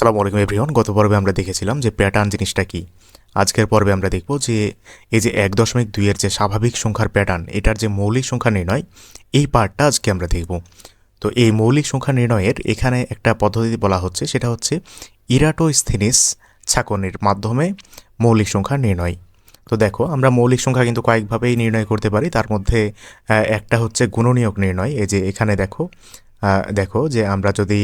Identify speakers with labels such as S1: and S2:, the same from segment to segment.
S1: আসসালামু আলাইকুম এভরিওয়ান। গত পর্বে আমরা দেখেছিলাম যে প্যাটার্ন জিনিসটা কি। আজকের পর্বে আমরা দেখব যে এই যে এক দশমিক দুইয়ের যে স্বাভাবিক সংখ্যার প্যাটার্ন এটার যে মৌলিক সংখ্যা নির্ণয়, এই পার্টটা আজকে আমরা দেখব। তো এই মৌলিক সংখ্যা নির্ণয়ের এখানে একটা পদ্ধতি বলা হচ্ছে, সেটা হচ্ছে ইরাটোস্থিনিস ছাকনের মাধ্যমে মৌলিক সংখ্যা নির্ণয়। তো দেখো, আমরা মৌলিক সংখ্যা কিন্তু কয়েকভাবেই নির্ণয় করতে পারি। তার মধ্যে একটা হচ্ছে গুণনীয়ক নির্ণয়। এই যে এখানে দেখো দেখো যে আমরা যদি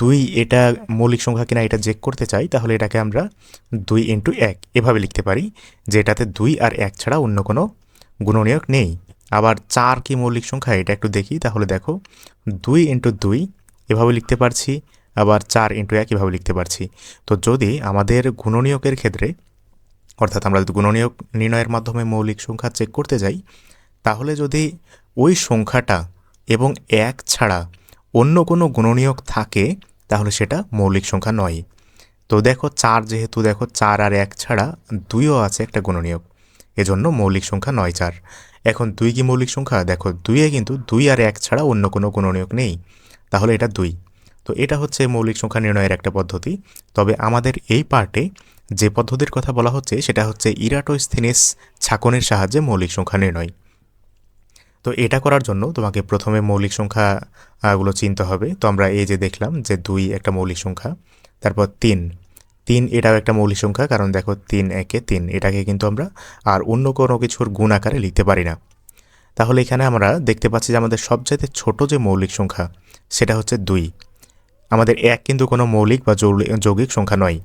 S1: দুই এটা মৌলিক সংখ্যা কিনা এটা চেক করতে চাই, তাহলে এটাকে আমরা দুই ইন্টু এক এভাবে লিখতে পারি, যে এটাতে দুই আর এক ছাড়া অন্য কোনো গুণনীয়ক নেই। আবার চার কি মৌলিক সংখ্যা, এটা একটু দেখি, তাহলে দেখো দুই ইন্টু দুই এভাবে লিখতে পারছি, আবার চার ইন্টু এক এভাবে লিখতে পারছি। তো যদি আমাদের গুণনীয়কের ক্ষেত্রে, অর্থাৎ আমরা যদি গুণনীয়ক নির্ণয়ের মাধ্যমে মৌলিক সংখ্যা চেক করতে যাই, তাহলে যদি ওই সংখ্যাটা এবং এক ছাড়া অন্য কোনো গুণনীয়ক থাকে, তাহলে সেটা মৌলিক সংখ্যা নয়। তো দেখো চার যেহেতু দেখো চার আর এক ছাড়া দুইও আছে একটা গুণনীয়ক। এজন্য মৌলিক সংখ্যা নয় চার। এখন দুই কি মৌলিক সংখ্যা? দেখো দুইয়ে কিন্তু দুই আর এক ছাড়া অন্য কোনো গুণনীয়ক নেই। তাহলে এটা দুই। তো এটা হচ্ছে মৌলিক সংখ্যা নির্ণয়ের একটা পদ্ধতি। তবে আমাদের এই পার্টে যে পদ্ধতির কথা বলা হচ্ছে, সেটা হচ্ছে ইরাটোস্থিনিস ছাকনের সাহায্যে মৌলিক সংখ্যা নির্ণয়। তো এটা করার জন্য তোমাকে প্রথমে মৌলিক সংখ্যা আহ, গুলো চিনতে হবে। তো আমরা এই যে দেখলাম যে দুই একটা মৌলিক সংখ্যা তারপর তিন। তিন এটাও একটা মৌলিক সংখ্যা কারণ দেখো তিন একে তিন এটাকে কিন্তু আমরা আর অন্য কোনো কিছুর গুণ আকারে লিখতে পারি না। তাহলে এখানে আমরা দেখতে পাচ্ছি যে আমাদের সবচাইতে ছোট যে মৌলিক সংখ্যা সেটা হচ্ছে দুই। আমাদের এক কিন্তু কোনো মৌলিক বা যৌগিক সংখ্যা নয়।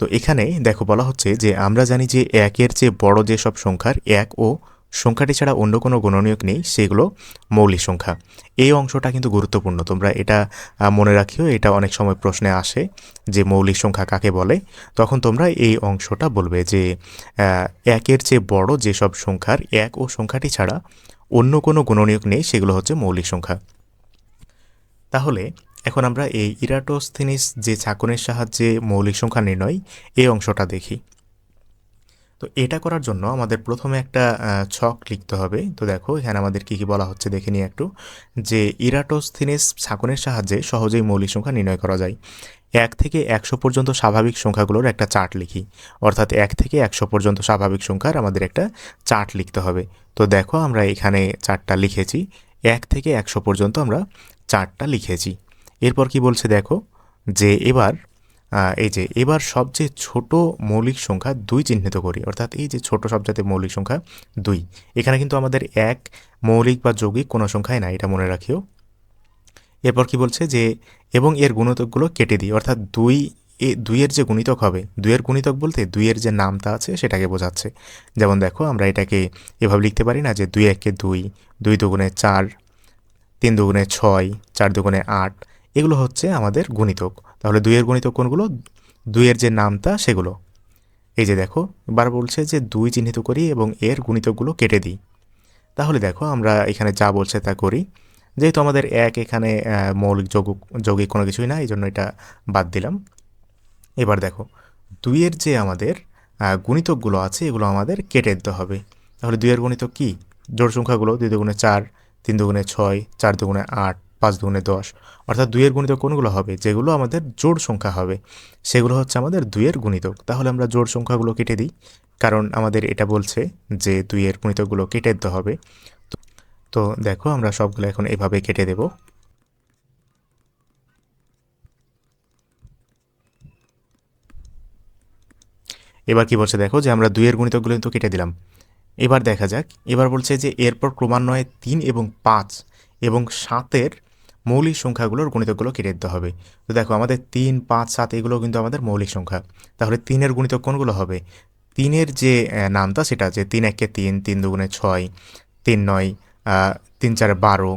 S1: তো এখানে দেখো বলা হচ্ছে যে আমরা জানি যে একের চেয়ে বড় যেসব সংখ্যার এক ও সংখ্যাটি ছাড়া অন্য কোনো গণনীয়ক নেই, সেগুলো মৌলিক সংখ্যা। এই অংশটা কিন্তু গুরুত্বপূর্ণ। তোমরা এটা মনে রাখিও, এটা অনেক সময় প্রশ্নে আসে যে মৌলিক সংখ্যা কাকে বলে। তখন তোমরা এই অংশটা বলবে যে একের চেয়ে বড় যেসব সংখ্যার এক ও সংখ্যাটি ছাড়া অন্য কোনো গুণনীয়ক নেই, সেগুলো হচ্ছে মৌলিক সংখ্যা। তাহলে এখন আমরা এই ইরাটোস্থিনিস যে ছাকনের সাহায্যে মৌলিক সংখ্যা নির্ণয়, এই অংশটা দেখি। তো এটা করার জন্য আমাদের প্রথমে একটা ছক লিখতে হবে। তো দেখো, এখানে আমাদের কি কি বলা হচ্ছে দেখে নিই একটু। যে ইরাটোস্থিনিস ছাকনের সাহায্যে সহজেই মৌলিক সংখ্যা নির্ণয় করা যায়। এক থেকে একশো পর্যন্ত স্বাভাবিক সংখ্যাগুলোর একটা চার্ট লিখি। অর্থাৎ এক থেকে একশো পর্যন্ত স্বাভাবিক সংখ্যার আমাদের একটা চার্ট লিখতে হবে। তো দেখো, আমরা এখানে চার্টটা লিখেছি। এক থেকে একশো পর্যন্ত আমরা চার্টটা লিখেছি। এরপর কি বলছে দেখো? যে এবার এই যে এবার সবচেয়ে ছোট মৌলিক সংখ্যা দুই চিহ্নিত করি। অর্থাৎ এই যে ছোট সবচেয়ে মৌলিক সংখ্যা দুই। এখানে কিন্তু আমাদের এক মৌলিক বা যৌগিক কোনো সংখ্যায় না এটা মনে রাখিও। এরপর কি বলছে যে, এবং এর গুণিতকগুলো কেটে দিই। অর্থাৎ দুই এ, দুইয়ের যে গুণিতক হবে, দুইয়ের গুণিতক বলতে দুইয়ের যে নামটা আছে সেটাকে বোঝাচ্ছে। যেমন দেখো, আমরা এটাকে এভাবে লিখতে পারি না যে দুই একে দুই দুই দুগুণে চার, তিন দুগুণে ছয়, চার দুগুণে আট, এগুলো হচ্ছে আমাদের গুণিতক। তাহলে দুইয়ের গুণিতক কোনগুলো? দুইয়ের যে নামটা সেগুলো। এই যে দেখো বার বলছে যে দুই চিহ্নিত করি এবং এর গুণিতকগুলো কেটে দিই। তাহলে দেখো, আমরা এখানে যা বলছে তা করি। যেহেতু আমাদের এক এখানে মৌলিক যৌগ, যৌগিক কোনো কিছুই না এই জন্য এটা বাদ দিলাম। এবার দেখো, দুইয়ের যে আমাদের গুণিতকগুলো আছে, এগুলো আমাদের কেটে দিতে হবে। তাহলে দুইয়ের গুণিতক কী? জোড় সংখ্যাগুলো দুই দুগুণে চার, তিন দুগুণে ছয়, চার দুগুণে আট পাঁচ দুগুণে দশ। অর্থাৎ দুইয়ের গুণিতক কোনগুলো হবে? যেগুলো আমাদের জোড় সংখ্যা হবে। সেগুলো হচ্ছে আমাদের দুইয়ের গুণিতক। তাহলে আমরা জোড় সংখ্যাগুলো কেটে দিই। কারণ আমাদের এটা বলছে যে দুইয়ের গুণিতকগুলো কেটে দিতে হবে। তো- দেখো আমরা সবগুলো এখন এভাবে কেটে দেব। এবার কি বলছে দেখো যে আমরা দুইয়ের গুণিতকগুলো কিন্তু কেটে দিলাম। এবার দেখা যাক। এবার বলছে যে এরপর ক্রমান্বয়ে তিন এবং পাঁচ এবং সাতের মৌলিক সংখ্যাগুলোর গণিতকগুলো কেটে দিতে হবে। তো দেখো, আমাদের তিন, পাঁচ, সাত, এগুলো কিন্তু আমাদের মৌলিক সংখ্যা। তাহলে তিনের গুণিতক কোনগুলো হবে? তিনের যে নামটা সেটা যে তিন একে তিন তিন দুগুণে ছয়, তিন নয় তিন চারে বারো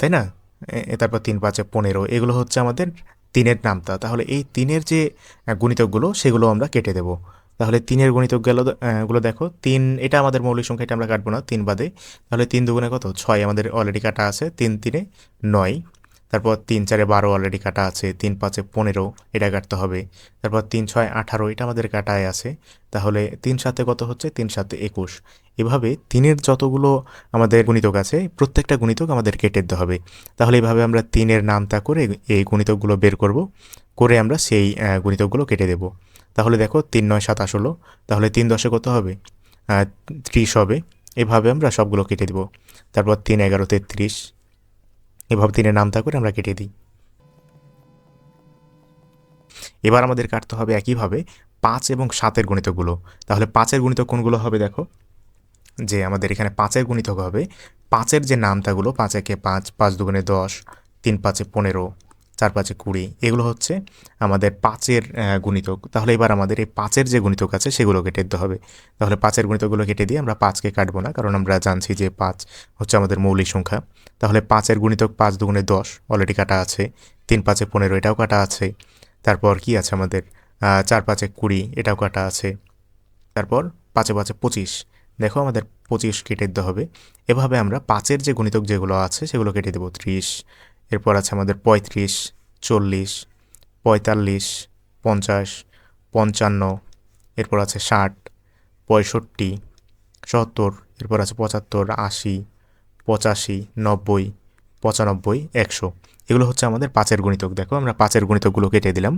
S1: তাই না? তারপর তিন পাঁচে পনেরো, এগুলো হচ্ছে আমাদের তিনের নামতা। তাহলে এই তিনের যে গুণিতকগুলো সেগুলো আমরা কেটে দেব। তাহলে তিনের গুণিতক গেলগুলো দেখো, তিন, এটা আমাদের মৌলিক সংখ্যা, এটা আমরা কাটবো না, তিন বাদে। তাহলে তিন দুগুণে কত? ছয়, আমাদের অলরেডি কাটা আছে, তিন তিনে নয়। তারপর তিন চারে বারো অলরেডি কাটা আছে, তিন পাঁচে পনেরো, এটা কাটতে হবে। তারপর তিন ছয় আঠারো, এটা আমাদের কাটায় আছে। তাহলে তিন সাতে কত হচ্ছে? তিন সাতে একুশ। এভাবে তিনের যতগুলো আমাদের গুণিতক আছে, প্রত্যেকটা গুণিতক আমাদের কেটে দিতে হবে। তাহলে এভাবে আমরা তিনের নামতা করে এই গুণিতকগুলো বের করব, করে আমরা সেই গুণিতকগুলো কেটে দেব। তাহলে দেখো তিন নয় সাতাশ হলো তাহলে তিন দশে কত হবে? ত্রিশ হবে। এভাবে আমরা সবগুলো কেটে দেব। তারপর তিন এগারো তেত্রিশ। এভাবে তিনের নামতা করে আমরা কেটে দিই। এবার আমাদের কাটতে হবে একইভাবে পাঁচ এবং সাতের গুণিতকগুলো। তাহলে পাঁচের গুণিতক কোনগুলো হবে দেখো? যে আমাদের এখানে পাঁচের গুণিতক হবে। পাঁচের যে নামতাগুলো, পাঁচ একে পাঁচ পাঁচ দুগুণে দশ, তিন পাঁচে পনেরো চার পাঁচে কুড়ি। এগুলো হচ্ছে আমাদের পাঁচের গুণিতক। তাহলে এবার আমাদের এই পাঁচের যে গুণিতক আছে সেগুলো কেটে দিতে হবে। তাহলে পাঁচের গুণিতকগুলো কেটে দিয়ে আমরা পাঁচকে কাটবো না, কারণ আমরা জানছি যে পাঁচ হচ্ছে আমাদের মৌলিক সংখ্যা। তাহলে পাঁচের গুণিতক পাঁচ দুগুণে দশ, অলরেডি কাটা আছে। তিন পাঁচে পনেরো, এটাও কাটা আছে। তারপর কি আছে আমাদের? চার পাঁচে কুড়ি, এটাও কাটা আছে। তারপর পাঁচে পাঁচে পঁচিশ। দেখো আমাদের পঁচিশ কেটে দিতে হবে। এভাবে আমরা পাঁচের যে গুণিতক যেগুলো আছে সেগুলো কেটে দেবো। ত্রিশ এরপর আছে আমাদের পঁয়ত্রিশ, চল্লিশ, পঁয়তাল্লিশ, পঞ্চাশ, পঞ্চান্ন, এরপর আছে ষাট, পঁয়ষট্টি, সত্তর, এরপর আছে পঁচাত্তর, আশি, পঁচাশি, নব্বই, পঁচানব্বই, একশো। এগুলো হচ্ছে আমাদের পাঁচের গুণিতক। দেখো, আমরা পাঁচের গুণিতকগুলো কেটে দিলাম।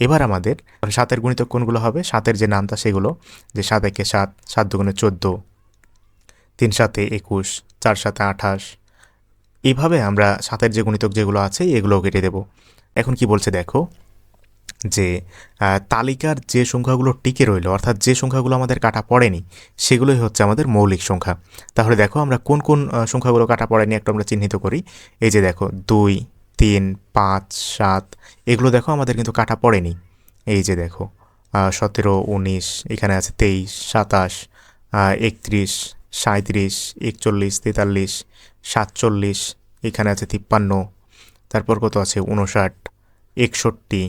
S1: এবার আমাদের সাতের গুণিতক কোনগুলো হবে? সাতের যে নামটা, সেগুলো। যে সাত একে সাত সাত দুগুণে চোদ্দ, তিন সাতে একুশ, চার সাতে আঠাশ এইভাবে আমরা সাতের যে গুণিতক যেগুলো আছে, এগুলোও কেটে দেব। এখন কি বলছে দেখো যে তালিকার যে সংখ্যাগুলো টিকে রইল, অর্থাৎ যে সংখ্যাগুলো আমাদের কাটা পড়েনি, সেগুলোই হচ্ছে আমাদের মৌলিক সংখ্যা। তাহলে দেখো আমরা কোন কোন সংখ্যাগুলো কাটা পড়েনি একটু আমরা চিহ্নিত করি। এই যে দেখো, দুই, তিন, পাঁচ, সাত, এগুলো দেখো আমাদের কিন্তু কাটা পড়েনি। এই যে দেখো সতেরো, উনিশ, এখানে আছে তেইশ, সাতাশ একত্রিশ সাঁত্রিশ একচল্লিশ, তেতাল্লিশ, সাতচল্লিশ, এখানে আছে তিপ্পান্ন। তারপর কত আছে? উনষাট একষট্টি,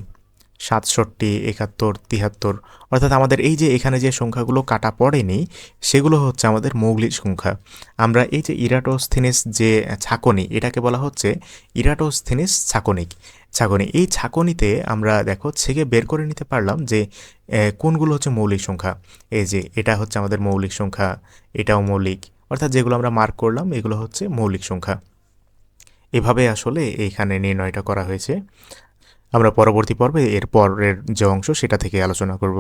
S1: সাতষট্টি, একাত্তর তিয়াত্তর অর্থাৎ আমাদের এই যে এখানে যে সংখ্যাগুলো কাটা পড়েনি, সেগুলো হচ্ছে আমাদের মৌলিক সংখ্যা। আমরা এই যে ইরাটোস্থিনিস যে ছাকনি, এটাকে বলা হচ্ছে ইরাটোস্থিনিস ছাকনিক। ছাকনি এই ছাকনিতে আমরা দেখো ছেকে বের করে নিতে পারলাম যে কোনগুলো হচ্ছে মৌলিক সংখ্যা। এই যে, এটা হচ্ছে আমাদের মৌলিক সংখ্যা, এটাও মৌলিক। অর্থাৎ যেগুলো আমরা মার্ক করলাম, এগুলো হচ্ছে মৌলিক সংখ্যা। এভাবে আসলে এইখানে নির্ণয়টা করা হয়েছে। আমরা পরবর্তী পর্বে এর পরের যে অংশ, সেটা থেকে আলোচনা করব।